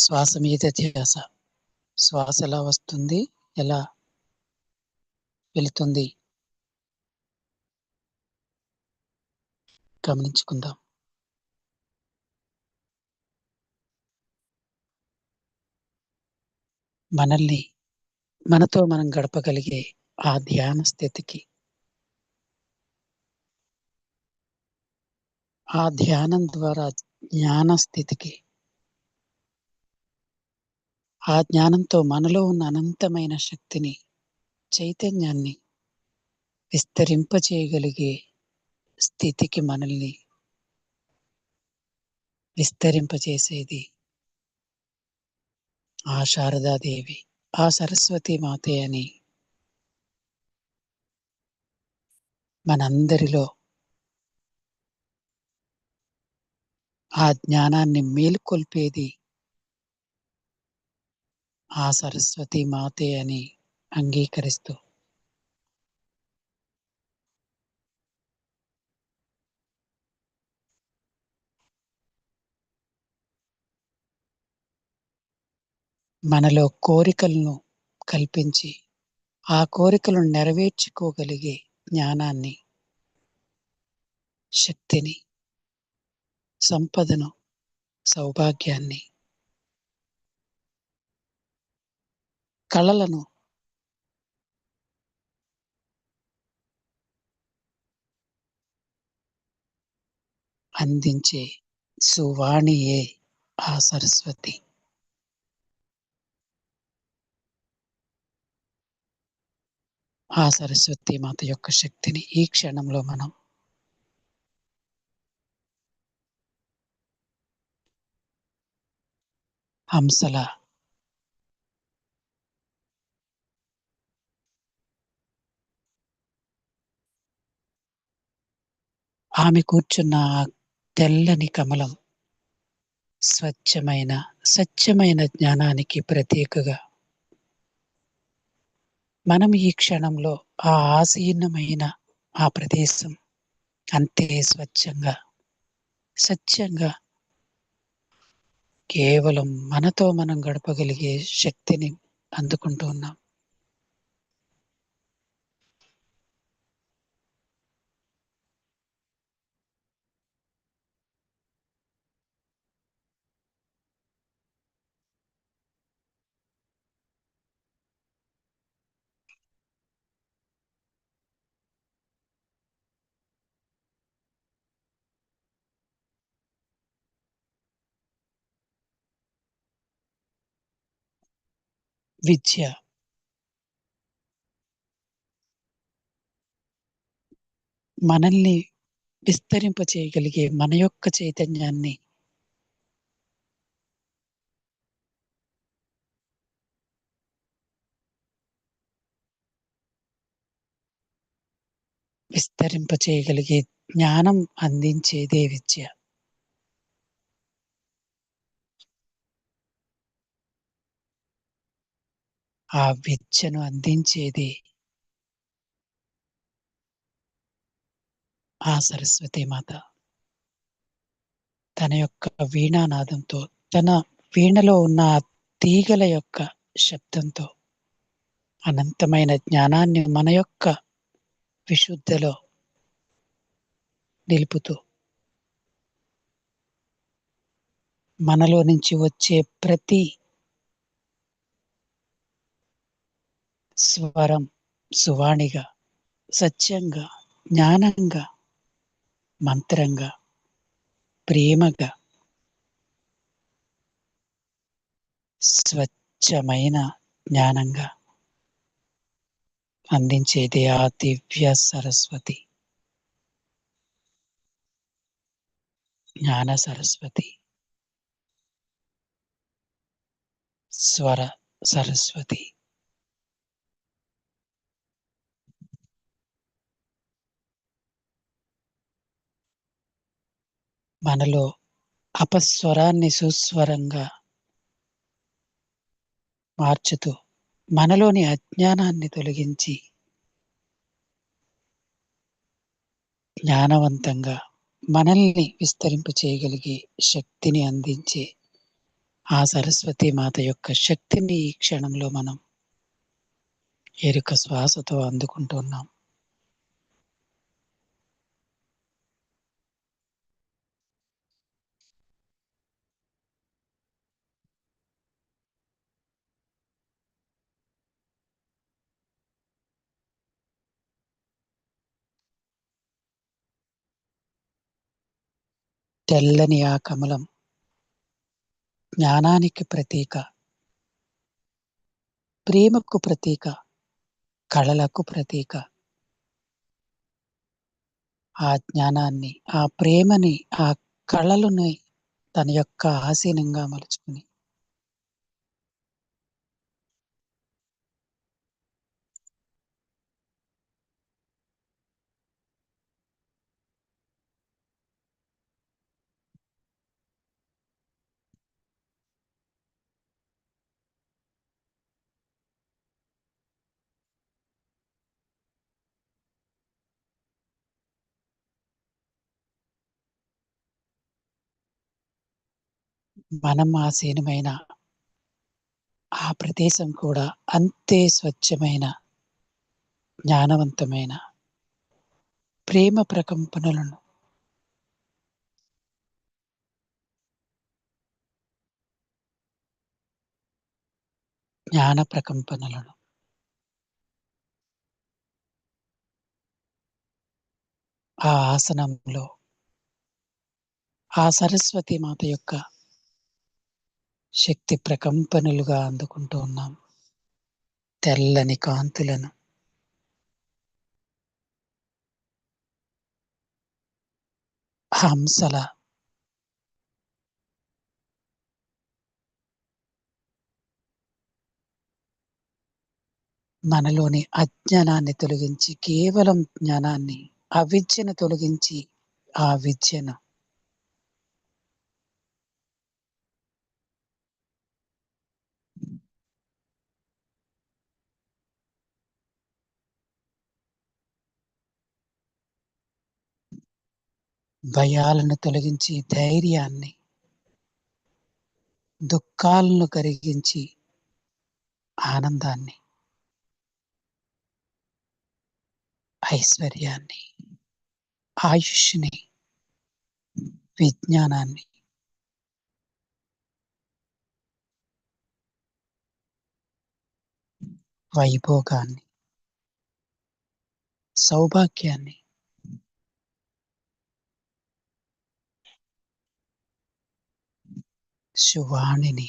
శ్వాస మీద ధ్యాస. శ్వాస ఎలా వస్తుంది? ఎలా వెళుతుంది? గమనించుకుందాం. మనల్ని మనతో మనం గడపగలిగే ఆ ధ్యాన స్థితికి ఆ ధ్యానం ద్వారా జ్ఞాన స్థితికి ఆ జ్ఞానంతో మనలో ఉన్న అనంతమైన శక్తిని చైతన్యాన్ని విస్తరింపచేయగలిగే స్థితికి మనల్ని విస్తరింపచేసేది ఆ శారదాదేవి ఆ సరస్వతి మాతే అని మనందరిలో ఆ జ్ఞానాన్ని మేలుకొల్పేది ఆ సరస్వతి మాతే అని అంగీకరిస్తూ. మనలో కోరికలను కల్పించి ఆ కోరికలను నెరవేర్చుకోగలిగే జ్ఞానాన్ని శక్తిని సంపదను సౌభాగ్యాన్ని కళలను. అందించే సువాణియే ఆ సరస్వతి. ఆ సరస్వతి మాత యొక్క శక్తిని ఈ క్షణంలో మనం హంసల ఆమె కూర్చున్న తెల్లని కమలం స్వచ్ఛమైన సత్యమైన జ్ఞానానికి ప్రతీకగా. మనం ఈ క్షణంలో ఆ ఆసీనమైన ఆ ప్రదేశం అంతే స్వచ్ఛంగా సత్యంగా కేవలం మనతో మనం గడపగలిగే శక్తిని అందుకుంటూ ఉన్నాం. విద్య. మనల్ని విస్తరింప చేయగలిగే మన యొక్క చైతన్యాన్ని విస్తరింప చేయగలిగే జ్ఞానం అందించేదే విద్య. ఆ విద్యను అందించేది ఆ సరస్వతి మాత. తన యొక్క వీణానాదంతో తన వీణలో ఉన్న తీగల యొక్క శబ్దంతో అనంతమైన జ్ఞానాన్ని మన యొక్క విశుద్ధలో నిలుపుతూ మనలో నుంచి వచ్చే ప్రతి స్వరం సువాణిగా సత్యంగా జ్ఞానంగా మంత్రంగా ప్రేమగా. స్వచ్ఛమైన జ్ఞానంగా అందించేది ఆ దివ్య సరస్వతి. జ్ఞాన సరస్వతి. స్వర సరస్వతి. మనలో అపస్వరాన్ని సుస్వరంగా మార్చుతూ మనలోని అజ్ఞానాన్ని తొలగించి జ్ఞానవంతంగా మనల్ని విస్తరింపు చేయగలిగే శక్తిని అందించే ఆ సరస్వతి మాత యొక్క శక్తిని ఈ క్షణంలో మనం ఎరుక శ్వాసతో అందుకుంటున్నాం తెల్లని ఆ కమలం. జ్ఞానానికి ప్రతీక. ప్రేమకు ప్రతీక. కళలకు ప్రతీక. ఆ జ్ఞానాన్ని ఆ ప్రేమని ఆ కళలని తన యొక్క ఆసీనంగా మలుచుకుని మనం ఆసీనమైన ఆ ప్రదేశం కూడా అంతే స్వచ్ఛమైన జ్ఞానవంతమైన ప్రేమ ప్రకంపనలను జ్ఞాన ప్రకంపనలను ఆ ఆసనంలో ఆ సరస్వతి మాత యొక్క శక్తి ప్రకంపనలుగా అందుకుంటూ ఉన్నాం. తెల్లని కాంతులను. హంసల. మనలోని అజ్ఞానాన్ని తొలగించి కేవలం జ్ఞానాన్ని అవిద్యను తొలగించి ఆ విద్యను భయాలను తొలగించి ధైర్యాన్ని దుఃఖాలను కరిగించి ఆనందాన్ని ఐశ్వర్యాన్ని ఆయుష్ని విజ్ఞానాన్ని. వైభోగాన్ని సౌభాగ్యాన్ని శువాణిని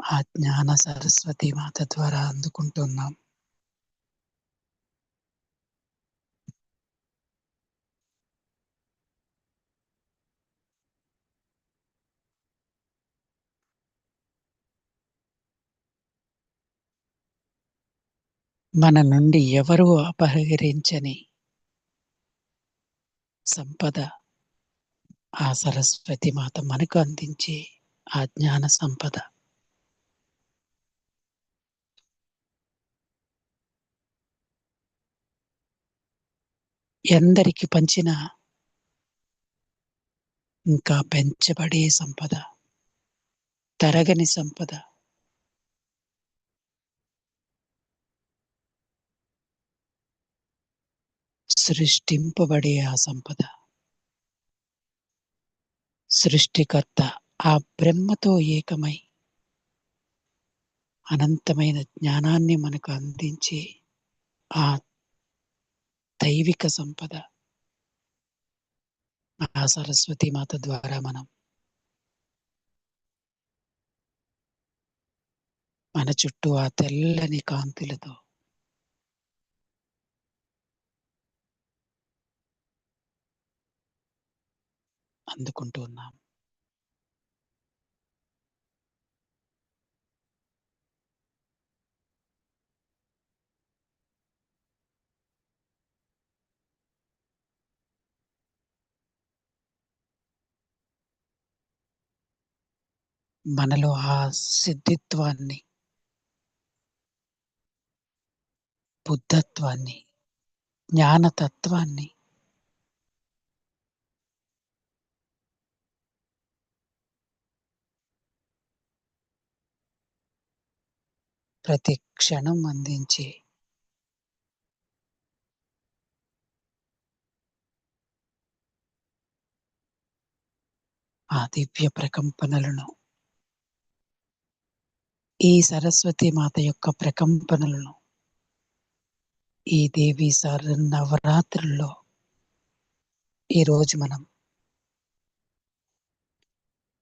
ఆ జ్ఞాన సరస్వతి మాత ద్వారా అందుకుంటున్నాం. మన నుండి ఎవరు అపహరించని సంపద. ఆ సరస్వతి మాత మనకు అందించే ఆ జ్ఞాన సంపద. ఎందరికి పంచిన ఇంకా పెంచబడే సంపద. తరగని సంపద. సృష్టింపబడే ఆ సంపద. సృష్టికర్త ఆ బ్రహ్మతో ఏకమై అనంతమైన జ్ఞానాన్ని మనకు అందించే ఆ దైవిక సంపద. ఆ సరస్వతి మాత ద్వారా మనం మన చుట్టూ ఆ తెల్లని కాంతులతో అందుకుంటూ ఉన్నాం. మనలో ఆ సిద్ధిత్వాన్ని బుద్ధత్వాన్ని జ్ఞానతత్వాన్ని ప్రతి క్షణం అందించి ఆ దివ్య ప్రకంపనలను. ఈ సరస్వతి మాత యొక్క ప్రకంపనలను. ఈ దేవి సార్ నవరాత్రుల్లో ఈరోజు మనం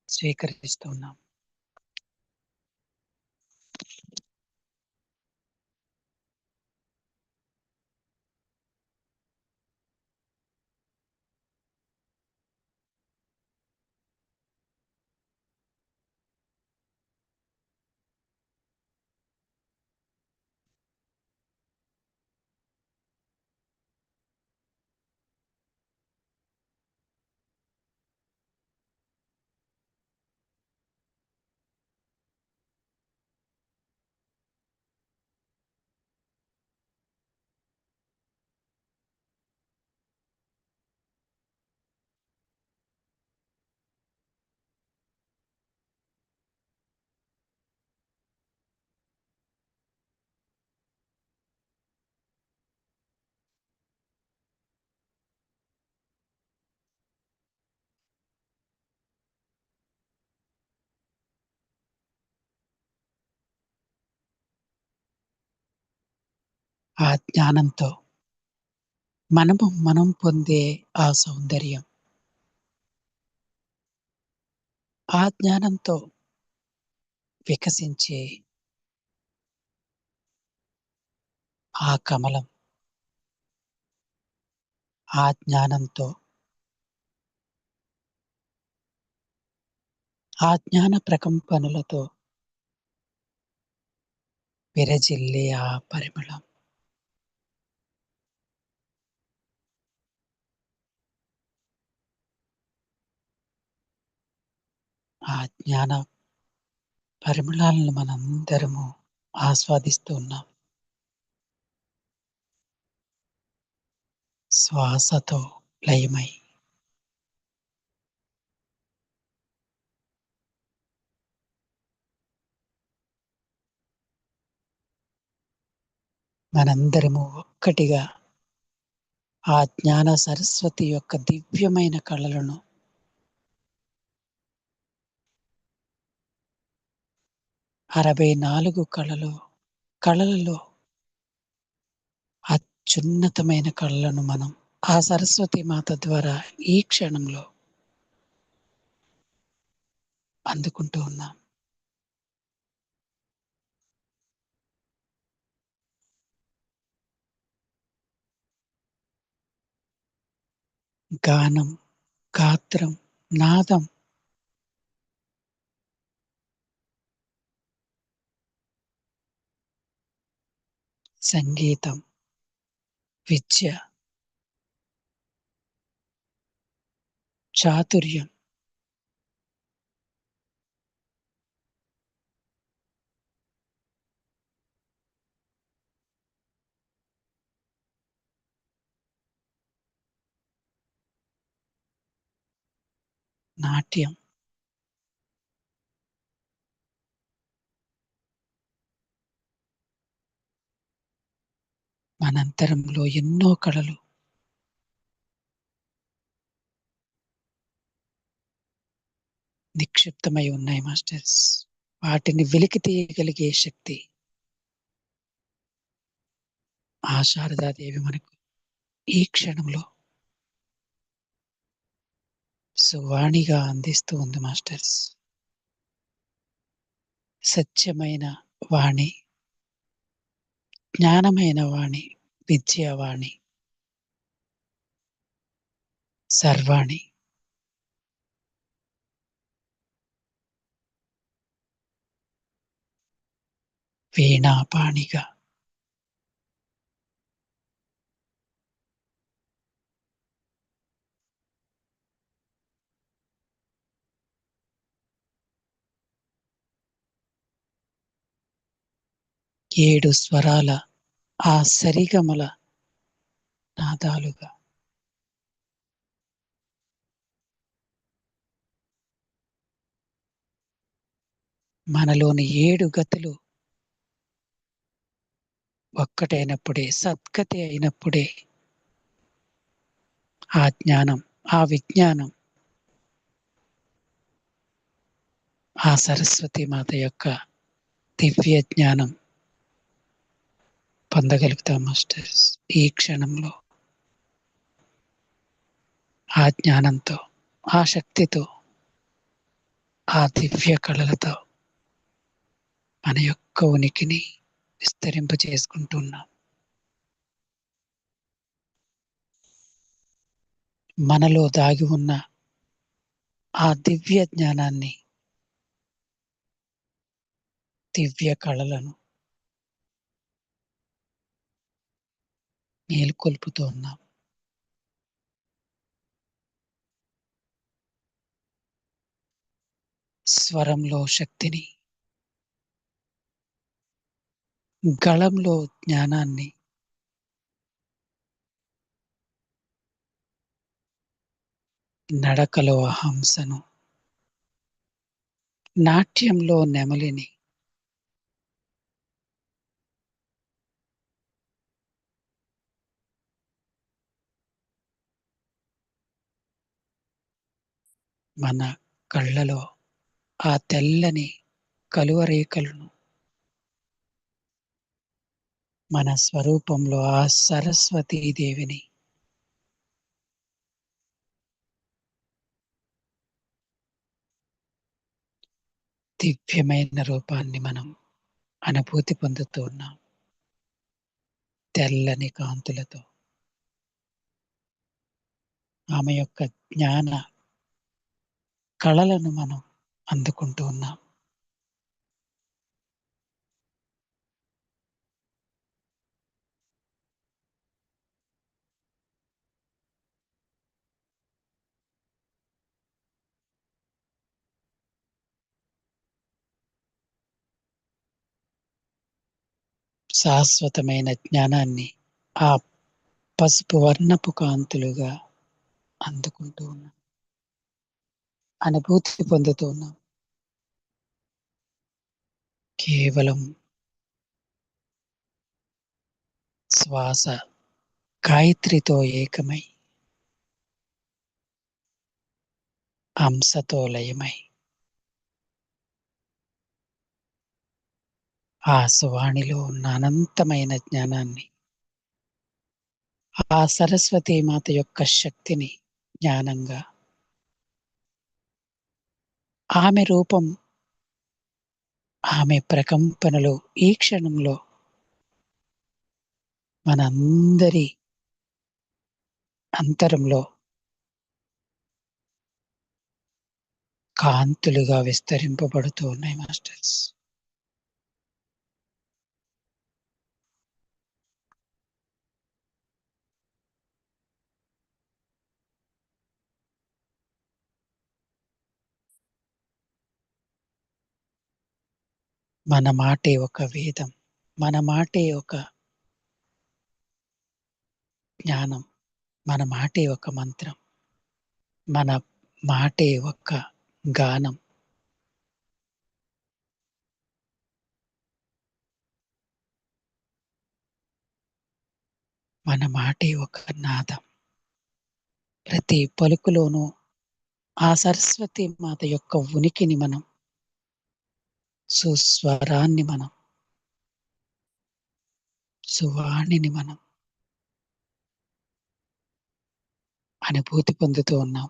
స్వీకరిస్తున్నాం. ఆ జ్ఞానంతో మనము మనం పొందే ఆ సౌందర్యం. ఆ జ్ఞానంతో వికసించే ఆ కమలం ఆ జ్ఞానంతో ఆ జ్ఞాన ప్రకంపనలతో విరజిల్లే ఆ పరిమళం. ఆ జ్ఞాన పరిమళాలను మనందరము ఆస్వాదిస్తూ ఉన్నాం. శ్వాసతో లయమై మనందరము ఒక్కటిగా ఆ జ్ఞాన సరస్వతి యొక్క దివ్యమైన కళలను అరవై నాలుగు కళలు కళలలో అత్యున్నతమైన కళలను మనం ఆ సరస్వతి మాత ద్వారా ఈ క్షణంలో అందుకుంటూ ఉన్నాం. గానం గాత్రం నాదం സംഗീതം വിദ്യ ചാതുര്യം നാട്യം. నాట్యం మనంతరంలో ఎన్నో కళలు. నిక్షిప్తమై ఉన్నాయి మాస్టర్స్. వాటిని వెలికి తీయగలిగే శక్తి. ఆ శారదాదేవి మనకు ఈ క్షణంలో సువాణిగా అందిస్తూ ఉంది మాస్టర్స్. సత్యమైన వాణి జ్ఞానమైన వాణి విద్యావాణి. సర్వాణి. వీణాపాణిగా. ఏడు స్వరాల ఆ సరిగమల నాదాలుగా. మనలోని ఏడు గతులు ఒక్కటైనప్పుడే సద్గతి అయినప్పుడే ఆ జ్ఞానం ఆ విజ్ఞానం ఆ సరస్వతి మాత యొక్క దివ్య జ్ఞానం పొందగలుగుతాం మాస్టర్స్. ఈ క్షణంలో ఆ జ్ఞానంతో ఆ శక్తితో ఆ దివ్య కళలతో మన యొక్క ఉనికిని విస్తరింప చేసుకుంటున్నాం మనలో దాగి ఉన్న ఆ దివ్య జ్ఞానాన్ని దివ్య కళలను మేలుకొల్పుతూ ఉన్నాం స్వరంలో శక్తిని గళంలో జ్ఞానాన్ని నడకలో హంసను నాట్యంలో నెమలిని మన కళ్ళలో ఆ తెల్లని కలువరేఖలను మన స్వరూపంలో ఆ సరస్వతీదేవిని దివ్యమైన రూపాన్ని మనం అనుభూతి పొందుతూ ఉన్నాం. తెల్లని కాంతులతో ఆమె యొక్క జ్ఞాన కళలను మనం అందుకుంటూ ఉన్నాం. శాశ్వతమైన జ్ఞానాన్ని ఆ పసుపు వర్ణపు కాంతులుగా అందుకుంటూ ఉన్నాం. అనుభూతి పొందుతూ ఉన్నాం. కేవలం శ్వాస గాయత్రితో ఏకమై అంశతో లయమై ఆ సువాణిలో ఉన్న అనంతమైన జ్ఞానాన్ని ఆ సరస్వతి మాత యొక్క శక్తిని జ్ఞానంగా ఆమె రూపం ఆమె ప్రకంపనలు ఈ క్షణంలో మనందరి అంతరంలో కాంతులుగా విస్తరింపబడుతూ ఉన్నాయి మాస్టర్స్. మన మాటే ఒక వేదం మన మాటే ఒక జ్ఞానం మన మాటే ఒక మంత్రం మన మాటే ఒక గానం. మన మాటే ఒక నాదం. ప్రతి పలుకులోనూ ఆ సరస్వతి మాత యొక్క ఉనికిని మనం సుస్వరాన్ని మనం. సువాణిని మనం. అనుభూతి పొందుతూ ఉన్నాం.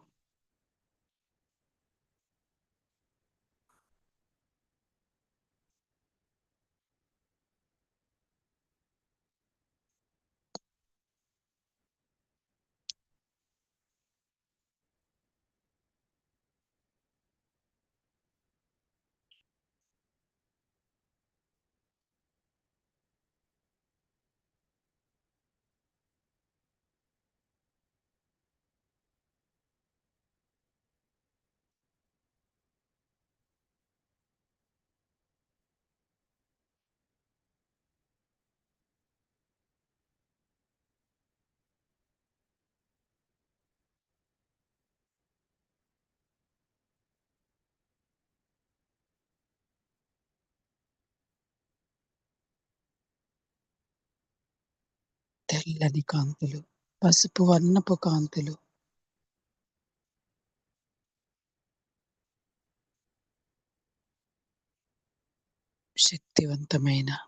తెల్లని కాంతులు. పసుపు వర్ణపు కాంతులు. శక్తివంతమైన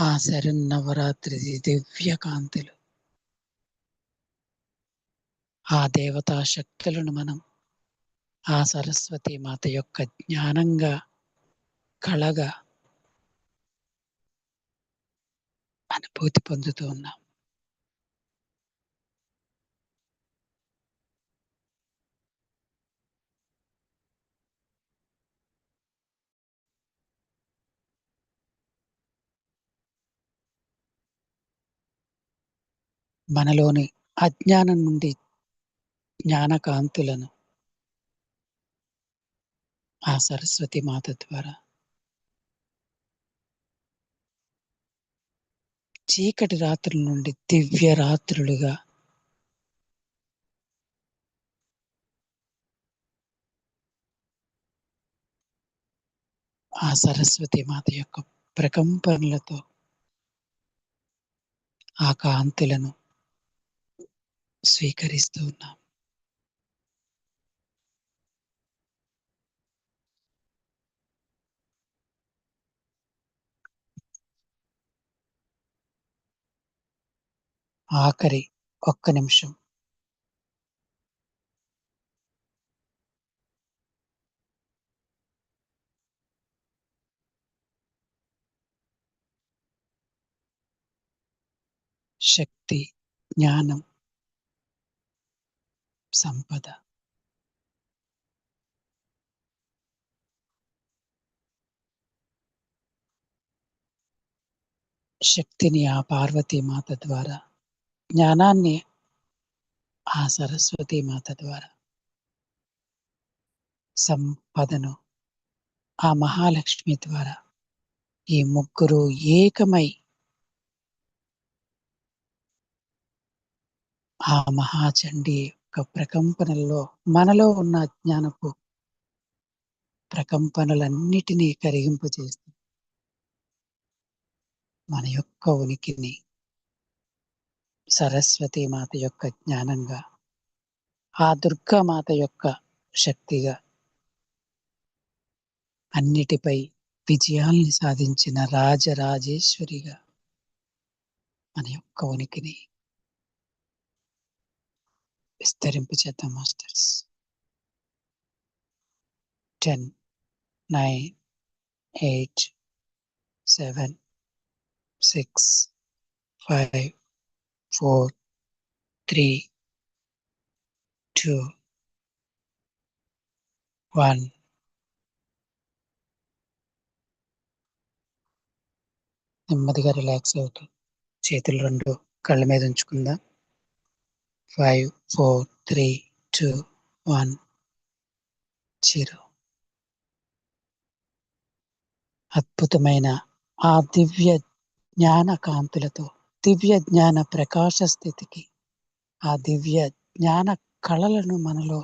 ఆ శరన్నవరాత్రి దివ్య కాంతులు. ఆ దేవతా శక్తులను మనం ఆ సరస్వతి మాత యొక్క జ్ఞానంగా కళగా అనుభూతి పొందుతూ ఉన్నాం. మనలోని అజ్ఞానం నుండి జ్ఞానకాంతులను ఆ సరస్వతి మాత ద్వారా చీకటి రాత్రుల నుండి దివ్య రాత్రులుగా. ఆ సరస్వతి మాత యొక్క ప్రకంపనలతో ఆ కాంతులను స్వీకరిస్తూ ఉన్నాం. ఆఖరి ఒక్క నిమిషం. శక్తి జ్ఞానం సంపద. శక్తిని ఆ పార్వతీ మాత ద్వారా జ్ఞానాన్ని ఆ సరస్వతి మాత ద్వారా. సంపదను ఆ మహాలక్ష్మి ద్వారా ఈ ముగ్గురు ఏకమై ఆ మహాచండి యొక్క ప్రకంపనల్లో మనలో ఉన్న జ్ఞానపు ప్రకంపనలన్నిటినీ కరిగింపజేస్తూ మన యొక్క ఉనికిని సరస్వతి మాత యొక్క జ్ఞానంగా ఆ దుర్గా మాత యొక్క శక్తిగా అన్నిటిపై విజయాల్ని సాధించిన రాజరాజేశ్వరిగా మన యొక్క ఉనికిని విస్తరింపచేద్దాం masters. Ten nine eight seven six five four three two one నెమ్మదిగా రిలాక్స్ అవుతూ చేతులు రెండు కళ్ళ మీద ఉంచుకుందాం. Five four three two one zero. అద్భుతమైన ఆ దివ్య జ్ఞాన కాంతులతో దివ్య జ్ఞాన ప్రకాశ స్థితికి ఆ దివ్య జ్ఞాన కళలను మనలో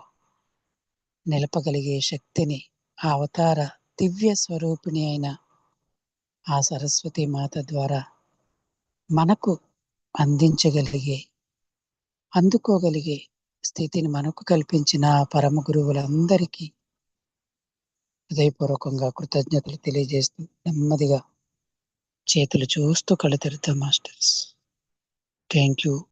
నిలపగలిగే శక్తిని ఆ అవతార దివ్య స్వరూపిణి అయిన ఆ సరస్వతి మాత ద్వారా మనకు అందించగలిగే అందుకోగలిగే స్థితిని మనకు కల్పించిన ఆ పరమ గురువులందరికీ హృదయపూర్వకంగా కృతజ్ఞతలు తెలియజేస్తూ నెమ్మదిగా చేతులు చూస్తూ కళ్ళు తెరుతాం మాస్టర్స్. Thank you.